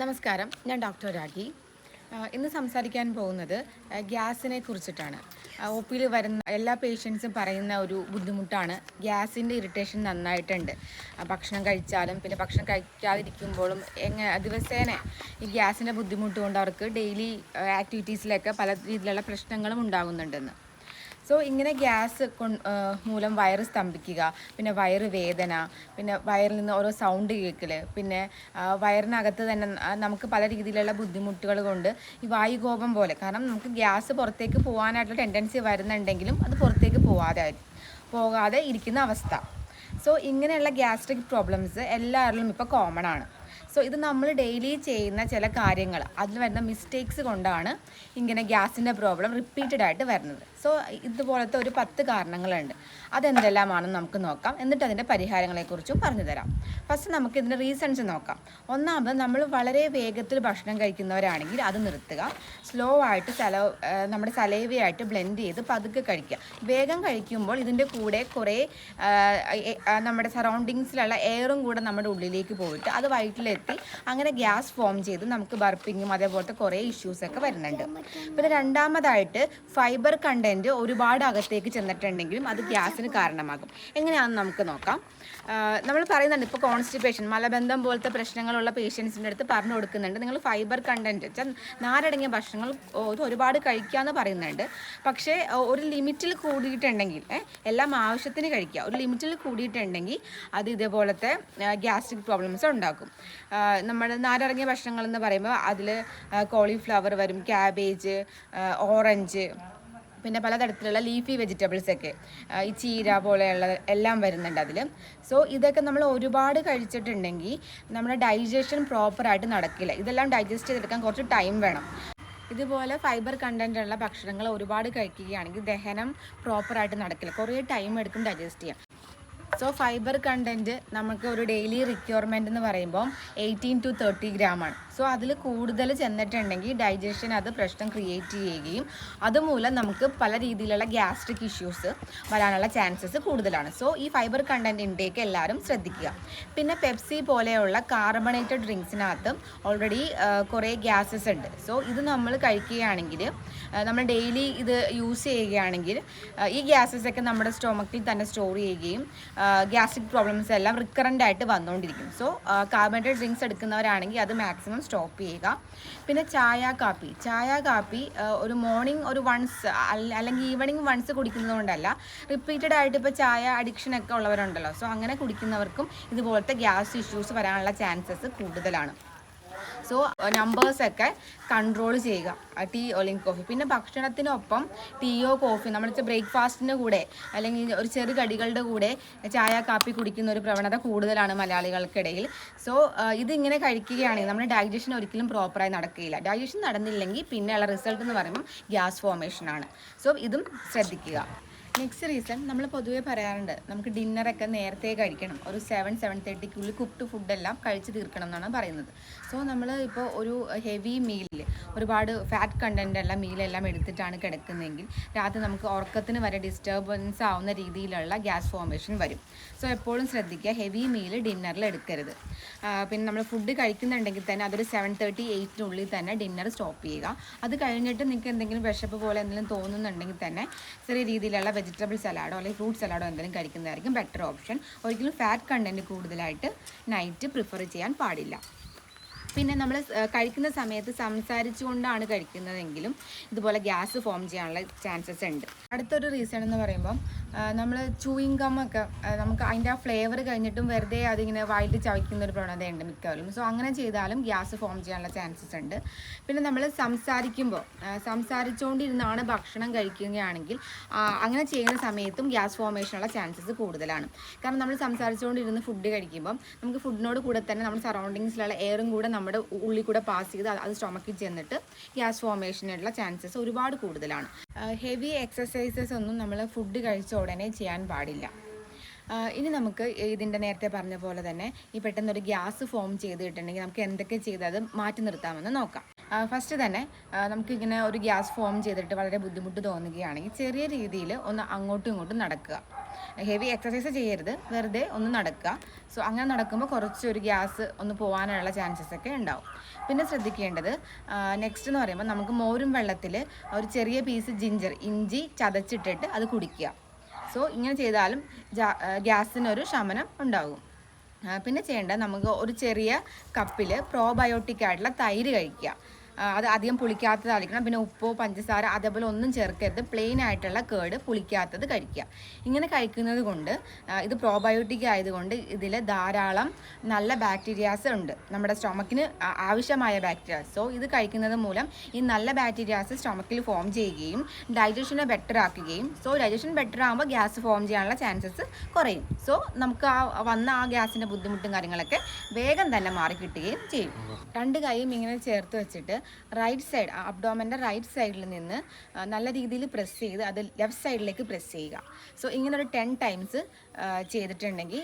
നമസ്കാരം. ഞാൻ ഡോക്ടർ രാഖി. ഇന്ന് സംസാരിക്കാൻ പോകുന്നത് ഗ്യാസിനെ കുറിച്ചിട്ടാണ്. ഒ പിയിൽ വരുന്ന എല്ലാ പേഷ്യൻസും പറയുന്ന ഒരു ബുദ്ധിമുട്ടാണ്. ഗ്യാസിന്റെ ഇറിറ്റേഷൻ നന്നായിട്ടുണ്ട്. ഭക്ഷണം കഴിച്ചാലും പിന്നെ ഭക്ഷണം കഴിക്കാതിരിക്കുമ്പോഴും എങ്ങനെ ദിവസേന ഈ ഗ്യാസിന്റെ ബുദ്ധിമുട്ട് കൊണ്ട് അവർക്ക് ഡെയിലി ആക്ടിവിറ്റീസിലൊക്കെ പല രീതിയിലുള്ള പ്രശ്നങ്ങളും ഉണ്ടാകുന്നുണ്ടെന്ന്. സോ ഇങ്ങനെ ഗ്യാസ് മൂലം വയറ് സ്തംഭിക്കുക പിന്നെ വയറ് വേദന പിന്നെ വയറിൽ നിന്ന് ഓരോ സൗണ്ട് കേൾക്കൽ പിന്നെ വയറിനകത്ത് തന്നെ നമുക്ക് പല രീതിയിലുള്ള ബുദ്ധിമുട്ടുകൾ കൊണ്ട് ഈ വായുകോപം പോലെ. കാരണം നമുക്ക് ഗ്യാസ് പുറത്തേക്ക് പോകാനായിട്ടുള്ള ടെൻഡൻസി വരുന്നുണ്ടെങ്കിലും അത് പുറത്തേക്ക് പോവാതെ പോകാതെ ഇരിക്കുന്ന അവസ്ഥ. സോ ഇങ്ങനെയുള്ള ഗ്യാസ്ട്രിക് പ്രോബ്ലംസ് എല്ലാവരിലും ഇപ്പോൾ കോമൺ ആണ്. സോ ഇത് നമ്മൾ ഡെയിലി ചെയ്യുന്ന ചില കാര്യങ്ങൾ. അതിൽ വരുന്ന മിസ്റ്റേക്സ് കൊണ്ടാണ് ഇങ്ങനെ ഗ്യാസിന്റെ പ്രോബ്ലം റിപ്പീറ്റഡ് ആയിട്ട് വരുന്നത്. സോ ഇതുപോലത്തെ ഒരു പത്ത് കാരണങ്ങളുണ്ട്. അതെന്തെല്ലാമാണെന്ന് നമുക്ക് നോക്കാം. എന്നിട്ട് അതിന്റെ പരിഹാരങ്ങളെക്കുറിച്ചും പറഞ്ഞു തരാം. ഫസ്റ്റ് നമുക്ക് ഇതിന്റെ റീസൺസ് നോക്കാം. ഒന്നാമത് നമ്മൾ വളരെ വേഗത്തിൽ ഭക്ഷണം കഴിക്കുന്നവരാണെങ്കിൽ അത് നിർത്തുക. സ്ലോ ആയിട്ട് സല നമ്മുടെ സലൈവയായിട്ട് ബ്ലെൻഡ് ചെയ്ത് പതുക്കെ കഴിക്കുക. വേഗം കഴിക്കുമ്പോൾ ഇതിന്റെ കൂടെ കുറേ നമ്മുടെ സറൗണ്ടിങ്സിലുള്ള എയറും കൂടെ നമ്മുടെ ഉള്ളിലേക്ക് പോയിട്ട് അത് വയറ്റിലെത്തി അങ്ങനെ ഗ്യാസ് ഫോം ചെയ്ത് നമുക്ക് ബർപ്പിങ്ങും അതേപോലത്തെ കുറേ ഇഷ്യൂസൊക്കെ വരുന്നുണ്ട്. പിന്നെ രണ്ടാമതായിട്ട് ഫൈബർ കണ്ടന്റ് ഒരുപാട് അകത്തേക്ക് ചെന്നിട്ടുണ്ടെങ്കിലും അത് ഗ്യാസിന് കാരണമാകും. എങ്ങനെയാണെന്ന് നമുക്ക് നോക്കാം. നമ്മൾ പറയുന്നുണ്ട് ഇപ്പോൾ കോൺസ്റ്റിപ്പേഷൻ മലബന്ധം പോലത്തെ പ്രശ്നങ്ങളുള്ള പേഷ്യൻസിന്റെ അടുത്ത് പറഞ്ഞു കൊടുക്കുന്നുണ്ട്. നിങ്ങൾ ഫൈബർ കണ്ടന്റ് വെച്ചാൽ നാരടങ്ങിയ ഭക്ഷണങ്ങൾ ഒരു- ഒരുപാട് കഴിക്കാമെന്ന് പറയുന്നുണ്ട്. പക്ഷേ ഒരു ലിമിറ്റിൽ കൂടിയിട്ടുണ്ടെങ്കിൽ എല്ലാം ആവശ്യത്തിന് കഴിക്കുക. ഒരു ലിമിറ്റിൽ കൂടിയിട്ടുണ്ടെങ്കിൽ അത് ഇതേപോലത്തെ ഗ്യാസ്ട്രിക് പ്രോബ്ലംസ് ഉണ്ടാക്കും. നമ്മൾ നാരടങ്ങിയ ഭക്ഷണങ്ങൾ എന്ന് പറയുമ്പോൾ അതിൽ കോളിഫ്ലവർ വരും ക്യാബേജ് ഓറഞ്ച് പിന്നെ പലതരത്തിലുള്ള ലീഫി വെജിറ്റബിൾസ് ഒക്കെ ഈ ചീര പോലെയുള്ള എല്ലാം വരുന്നുണ്ട് അതിൽ സോ ഇതൊക്കെ നമ്മൾ ഒരുപാട് കഴിച്ചിട്ടുണ്ടെങ്കിൽ നമ്മുടെ ഡൈജഷൻ പ്രോപ്പറായിട്ട് നടക്കില്ല. ഇതെല്ലാം ഡൈജസ്റ്റ് ചെയ്തെടുക്കാൻ കുറച്ച് ടൈം വേണം. ഇതുപോലെ ഫൈബർ കണ്ടന്റ് ഉള്ള ഭക്ഷണങ്ങൾ ഒരുപാട് കഴിക്കുകയാണെങ്കിൽ ദഹനം പ്രോപ്പറായിട്ട് നടക്കില്ല. കുറേ ടൈം എടുക്കും ഡൈജസ്റ്റ് ചെയ്യാൻ. സോ ഫൈബർ കണ്ടന്റ് നമുക്ക് ഒരു ഡെയിലി റിക്വയർമെന്റ് എന്ന് പറയുമ്പോൾ എയ്റ്റീൻ ടു തേർട്ടി ഗ്രാം ആണ്. സോ അതിൽ കൂടുതൽ ചെന്നിട്ടുണ്ടെങ്കിൽ ഡൈജഷൻ അത് പ്രശ്നം ക്രിയേറ്റ് ചെയ്യുകയും അതുമൂലം നമുക്ക് പല രീതിയിലുള്ള ഗ്യാസ്ട്രിക് ഇഷ്യൂസ് വരാനുള്ള ചാൻസസ് കൂടുതലാണ്. സോ ഈ ഫൈബർ കണ്ടന്റ് ഇൻടേക്ക് എല്ലാവരും ശ്രദ്ധിക്കുക. പിന്നെ പെപ്സി പോലെയുള്ള കാർബണേറ്റഡ് ഡ്രിങ്ക്സിനകത്ത് ഓൾറെഡി കുറേ ഗ്യാസസ് ഉണ്ട്. സോ ഇത് നമ്മൾ കഴിക്കുകയാണെങ്കിൽ നമ്മൾ ഡെയിലി ഇത് യൂസ് ചെയ്യുകയാണെങ്കിൽ ഈ ഗ്യാസസ് ഒക്കെ നമ്മുടെ സ്റ്റൊമക്കിൽ തന്നെ സ്റ്റോർ ചെയ്യുകയും ഗ്യാസ്ട്രിക് പ്രോബ്ലംസ് എല്ലാം റിക്കറന്റ് ആയിട്ട് വന്നുകൊണ്ടിരിക്കും സോ കാർബണേറ്റഡ് ഡ്രിങ്ക്സ് എടുക്കുന്നവരാണെങ്കിൽ അത് മാക്സിമം സ്റ്റോപ്പ് ചെയ്യുക. പിന്നെ ചായ കാപ്പി. ചായ കാപ്പി ഒരു മോർണിംഗ് ഒരു വൺസ് അല്ലെങ്കിൽ ഈവനിങ് വൺസ് കുടിക്കുന്നത് കൊണ്ടല്ല. റിപ്പീറ്റഡ് ആയിട്ട് ഇപ്പോൾ ചായ അഡിക്ഷൻ ഒക്കെ ഉള്ളവരുണ്ടല്ലോ. സോ അങ്ങനെ കുടിക്കുന്നവർക്കും ഇതുപോലത്തെ ഗ്യാസ് ഇഷ്യൂസ് വരാനുള്ള ചാൻസസ് കൂടുതലാണ്. സോ നമ്പേഴ്സൊക്കെ കൺട്രോൾ ചെയ്യുക. ടീ അല്ലെങ്കിൽ കോഫി പിന്നെ ഭക്ഷണത്തിനൊപ്പം ടീയോ കോഫി നമ്മൾ ബ്രേക്ക്ഫാസ്റ്റിന്റെ കൂടെ അല്ലെങ്കിൽ ഒരു ചെറു കടികളുടെ കൂടെ ചായ കാപ്പി കുടിക്കുന്ന ഒരു പ്രവണത കൂടുതലാണ് മലയാളികൾക്കിടയിൽ. സോ ഇതിങ്ങനെ കഴിക്കുകയാണെങ്കിൽ നമ്മുടെ ഡൈജഷൻ ഒരിക്കലും പ്രോപ്പറായി നടക്കുകയില്ല. ഡൈജഷൻ നടന്നില്ലെങ്കിൽ പിന്നെയുള്ള റിസൾട്ട് എന്ന് പറയുമ്പോൾ ഗ്യാസ് ഫോർമേഷനാണ് സോ ഇതും ശ്രദ്ധിക്കുക. നെക്സ്റ്റ് റീസൺ നമ്മൾ പൊതുവേ പറയാറുണ്ട് നമുക്ക് ഡിന്നറൊക്കെ നേരത്തെ കഴിക്കണം. ഒരു സെവൻ സെവൻ തേർട്ടിക്കുള്ളിൽ കുക്ക്ഡ് ഫുഡെല്ലാം കഴിച്ച് തീർക്കണം എന്നാണ് പറയുന്നത്. സോ നമ്മൾ ഇപ്പോൾ ഒരു ഹെവി മീലിൽ ഒരുപാട് ഫാറ്റ് കണ്ടന്റ് ഉള്ള മീലെല്ലാം എടുത്തിട്ടാണ് കിടക്കുന്നതെങ്കിൽ രാത്രി നമുക്ക് ഉറക്കത്തിന് വരെ ഡിസ്റ്റർബൻസ് ആവുന്ന രീതിയിലുള്ള ഗ്യാസ് ഫോർമേഷൻ വരും. സോ എപ്പോഴും ശ്രദ്ധിക്കുക ഹെവി മീൽ ഡിന്നറിൽ എടുക്കരുത്. പിന്നെ നമ്മൾ ഫുഡ് കഴിക്കുന്നുണ്ടെങ്കിൽ തന്നെ അതൊരു സെവൻ തേർട്ടി എയ്റ്റിനുള്ളിൽ തന്നെ ഡിന്നർ സ്റ്റോപ്പ് ചെയ്യുക. അത് കഴിഞ്ഞിട്ട് നിങ്ങൾക്ക് എന്തെങ്കിലും വിശപ്പ് പോലെ എന്തെങ്കിലും തോന്നുന്നുണ്ടെങ്കിൽ തന്നെ ചെറിയ രീതിയിലുള്ള വെജിറ്റബിൾ സലാഡോ അല്ലെങ്കിൽ ഫ്രൂട്ട് സലാഡോ എന്തെങ്കിലും കഴിക്കുന്നതായിരിക്കും ബെറ്റർ ഓപ്ഷൻ ഒരിക്കലും ഫാറ്റ് കണ്ടന്റ് കൂടുതലായിട്ട് നൈറ്റ് പ്രിഫർ ചെയ്യാൻ പാടില്ല. പിന്നെ നമ്മൾ കഴിക്കുന്ന സമയത്ത് സംസാരിച്ചുകൊണ്ടാണ് കഴിക്കുന്നതെങ്കിലും ഇതുപോലെ ഗ്യാസ് ഫോം ചെയ്യാനുള്ള ചാൻസസ് ഉണ്ട്. അടുത്തൊരു റീസൺ എന്ന് പറയുമ്പം നമ്മൾ ചൂയിങ് ഗമ്മൊക്കെ നമുക്ക് അതിന്റെ ആ ഫ്ലേവർ കഴിഞ്ഞിട്ടും വെറുതെ അതിങ്ങനെ വൈൽഡ് ചവയ്ക്കുന്ന ഒരു പ്രവണതയുണ്ട് മിക്കവാറും സോ അങ്ങനെ ചെയ്താലും ഗ്യാസ് ഫോം ചെയ്യാനുള്ള ചാൻസസ് ഉണ്ട്. പിന്നെ നമ്മൾ സംസാരിക്കുമ്പോൾ സംസാരിച്ചുകൊണ്ടിരുന്നാണ് ഭക്ഷണം കഴിക്കുകയാണെങ്കിൽ അങ്ങനെ ചെയ്യുന്ന സമയത്തും ഗ്യാസ് ഫോമേഷനുള്ള ചാൻസസ് കൂടുതലാണ്. കാരണം നമ്മൾ സംസാരിച്ചുകൊണ്ടിരുന്ന് ഫുഡ് കഴിക്കുമ്പം നമുക്ക് ഫുഡിനോട് കൂടെ തന്നെ നമ്മുടെ സറൗണ്ടിങ്സിലുള്ള എയറും കൂടെ നമ്മുടെ ഉള്ളിൽ കൂടെ പാസ് ചെയ്ത് അത് സ്റ്റൊമക്കിൽ ചെന്നിട്ട് ഗ്യാസ് ഫോമേഷനുള്ള ചാൻസസ് ഒരുപാട് കൂടുതലാണ്. ഹെവി എക്സസൈസസ് ഒന്നും നമ്മൾ ഫുഡ് കഴിച്ച ഉടനെ ചെയ്യാൻ പാടില്ല. ഇനി നമുക്ക് ഇതിന്റെ നേരത്തെ പറഞ്ഞ പോലെ തന്നെ ഈ പെട്ടെന്നൊരു ഗ്യാസ് ഫോം ചെയ്ത് കിട്ടുന്നുണ്ടെങ്കിൽ നമുക്ക് എന്തൊക്കെ ചെയ്ത് അത് മാറ്റി നിർത്താമെന്ന് നോക്കാം. ഫസ്റ്റ് തന്നെ നമുക്കിങ്ങനെ ഒരു ഗ്യാസ് ഫോം ചെയ്തിട്ട് വളരെ ബുദ്ധിമുട്ട് തോന്നുകയാണെങ്കിൽ ചെറിയ രീതിയിൽ ഒന്ന് അങ്ങോട്ടും ഇങ്ങോട്ടും നടക്കുക. ഹെവി എക്സസൈസ് ചെയ്യരുത് വെറുതെ ഒന്ന് നടക്കുക. സോ അങ്ങനെ നടക്കുമ്പോൾ കുറച്ചൊരു ഗ്യാസ് ഒന്ന് പോകാനുള്ള ചാൻസസ് ഒക്കെ ഉണ്ടാവും. പിന്നെ ശ്രദ്ധിക്കേണ്ടത് നെക്സ്റ്റ് എന്ന് പറയുമ്പോൾ നമുക്ക് മോരും വെള്ളത്തിൽ ഒരു ചെറിയ പീസ് ജിഞ്ചർ ഇഞ്ചി ചതച്ചിട്ടിട്ട് അത് കുടിക്കുക. സോ ഇങ്ങനെ ചെയ്താലും ഗ്യാസിനൊരു ശമനം ഉണ്ടാകും. പിന്നെ ചെയ്യേണ്ടത് നമുക്ക് ഒരു ചെറിയ കപ്പിൽ പ്രോബയോട്ടിക് ആയിട്ടുള്ള തൈര് കഴിക്കുക. അത് അധികം പുളിക്കാത്തതായിരിക്കണം പിന്നെ ഉപ്പോ പഞ്ചസാര അതേപോലെ ഒന്നും ചേർക്കരുത്. പ്ലെയിൻ ആയിട്ടുള്ള കേട് പുളിക്കാത്തത് കഴിക്കുക. ഇങ്ങനെ കഴിക്കുന്നത് കൊണ്ട് ഇത് പ്രോബയോട്ടിക് ആയതുകൊണ്ട് ഇതിൽ ധാരാളം നല്ല ബാക്ടീരിയാസ് ഉണ്ട്. നമ്മുടെ സ്റ്റൊമക്കിന് ആവശ്യമായ ബാക്ടീരിയാസ് സോ ഇത് കഴിക്കുന്നത് മൂലം ഈ നല്ല ബാക്ടീരിയാസ് സ്റ്റൊമക്കിൽ ഫോം ചെയ്യുകയും ഡൈജഷനെ ബെറ്റർ ആക്കുകയും സോ ഡൈജഷൻ ബെറ്റർ ആകുമ്പോൾ ഗ്യാസ് ഫോം ചെയ്യാനുള്ള ചാൻസസ് കുറയും. സോ നമുക്ക് ആ വന്ന ആ ഗ്യാസിന്റെ ബുദ്ധിമുട്ടും കാര്യങ്ങളൊക്കെ വേഗം തന്നെ മാറി കിട്ടുകയും ചെയ്യും രണ്ട് കൈയും ഇങ്ങനെ ചേർത്ത് വെച്ചിട്ട് റൈറ്റ് സൈഡ് അബ്ഡോമന്റെ റൈറ്റ് സൈഡിൽ നിന്ന് നല്ല രീതിയിൽ പ്രസ് ചെയ്ത് അത് ലെഫ്റ്റ് സൈഡിലേക്ക് പ്രസ് ചെയ്യുക. സോ ഇങ്ങനെ ഒരു ടെൻ ടൈംസ് ചെയ്തിട്ടുണ്ടെങ്കിൽ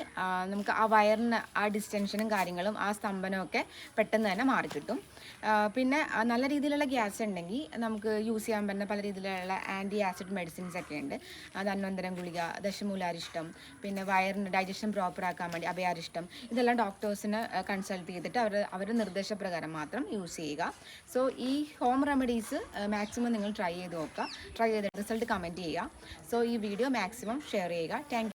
നമുക്ക് ആ വയറിന് ആ ഡിസ്റ്റൻഷനും കാര്യങ്ങളും ആ സ്തംഭനമൊക്കെ പെട്ടെന്ന് തന്നെ മാറിക്കിട്ടും പിന്നെ നല്ല രീതിയിലുള്ള ഗ്യാസ് ഉണ്ടെങ്കിൽ നമുക്ക് യൂസ് ചെയ്യാൻ പറ്റുന്ന പല രീതിയിലുള്ള ആന്റി ആസിഡ് മെഡിസിൻസ് ഒക്കെ ഉണ്ട്. അത് അന്വന്തരം ഗുളിക ദശമൂലാരിഷ്ടം പിന്നെ വയറിന് ഡൈജഷൻ പ്രോപ്പർ ആക്കാൻ വേണ്ടി അഭയാരിഷ്ടം ഇതെല്ലാം ഡോക്ടേഴ്സിന് കൺസൾട്ട് ചെയ്തിട്ട് അവർ അവരുടെ നിർദ്ദേശപ്രകാരം മാത്രം യൂസ് ചെയ്യുക. സോ ഈ ഹോം റെമഡീസ് മാക്സിമം നിങ്ങൾ ട്രൈ ചെയ്ത് നോക്കുക. ട്രൈ ചെയ്ത് റിസൾട്ട് കമന്റ് ചെയ്യുക. സോ ഈ വീഡിയോ മാക്സിമം ഷെയർ ചെയ്യുക. താങ്ക്